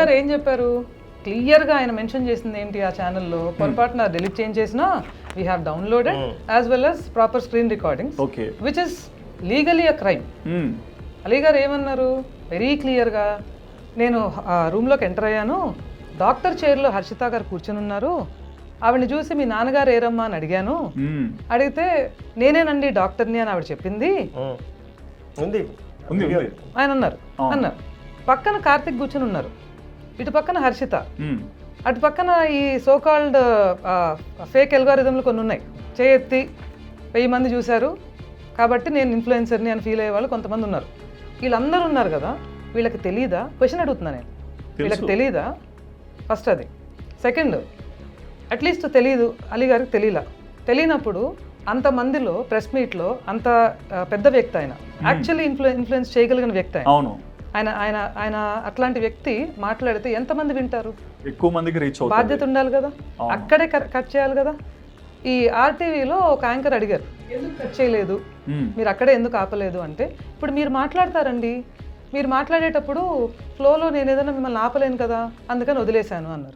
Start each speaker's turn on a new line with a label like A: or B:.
A: గారు ఏం చెప్పారు? క్లియర్గా ఆయన మెన్షన్ చేసింది ఏంటి ఆ ఛానల్లో? పొరపాటున డిలీట్ చేంజ్ చేసినా we have downloaded as well as proper screen recordings
B: okay
A: which is legally a crime. Ali garu ఏమన్నారు? వెరీ క్లియర్గా నేను ఆ రూమ్లోకి ఎంటర్ అయ్యాను. డాక్టర్ చైర్లో హర్షిత గారు కూర్చుని ఉన్నారు. ఆవిడని చూసి మీ నాన్నగారు ఏరమ్మా అని అడిగాను.
B: మ్మ్.
A: అడిగితే నేనేనండి డాక్టర్ని అని ఆవిడ చెప్పింది.
C: ఉంది.
A: ఆయన అన్నారు. అన్నారు. పక్కన కార్తిక్ కూర్చుని ఉన్నారు. ఇటు పక్కన హర్షిత. అటు పక్కన ఈ సోకాల్డ్ ఫేక్ ఎల్గారిథంలు కొన్ని ఉన్నాయి. చేయెత్తి వెయ్యి మంది చూశారు. కాబట్టి నేను ఇన్ఫ్లుయెన్సర్ని అని ఫీల్ అయ్యే వాళ్ళు కొంతమంది ఉన్నారు. వీళ్ళందరూ ఉన్నారు కదా వీళ్ళకి తెలీదా? క్వశ్చన్ అడుగుతున్నా నేను. వీళ్ళకి తెలీదా? ఫస్ట్ అది. సెకండ్ అట్లీస్ట్ తెలీదు. అలీ గారికి తెలియలా తెలియనప్పుడు అంతమందిలో ప్రెస్ మీట్లో అంత పెద్ద వ్యక్తి ఆయన. యాక్చువల్లీ ఇన్ఫ్లు ఇన్ఫ్లుయెన్స్ చేయగలిగిన వ్యక్తి ఆయన.
B: అవును.
A: ఆయన ఆయన ఆయన అట్లాంటి వ్యక్తి మాట్లాడితే ఎంతమంది వింటారు?
B: ఎక్కువ మందికి రీచ్
A: బాధ్యత ఉండాలి కదా? అక్కడే కట్ కట్ చేయాలి కదా? ఈ ఆర్టీవీలో ఒక యాంకర్ అడిగారు. ఎందుకు కట్ చేయలేదు. మీరు అక్కడే ఎందుకు ఆపలేదు? అంటే ఇప్పుడు మీరు మాట్లాడతారండి. మీరు మాట్లాడేటప్పుడు ఫ్లోలో నేను ఏదైనా మిమ్మల్ని ఆపలేను కదా? అందుకని వదిలేశాను అన్నారు.